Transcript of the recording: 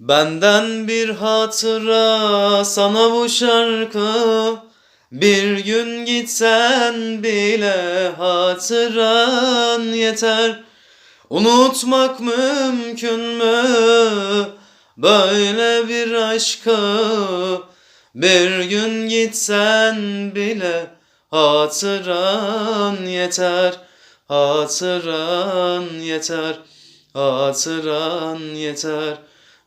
Benden bir hatıra sana bu şarkı. Bir gün gitsen bile hatıran yeter. Unutmak mümkün mü? Böyle bir aşkı. Bir gün gitsen bile hatıran yeter. Hatıran yeter. Hatıran yeter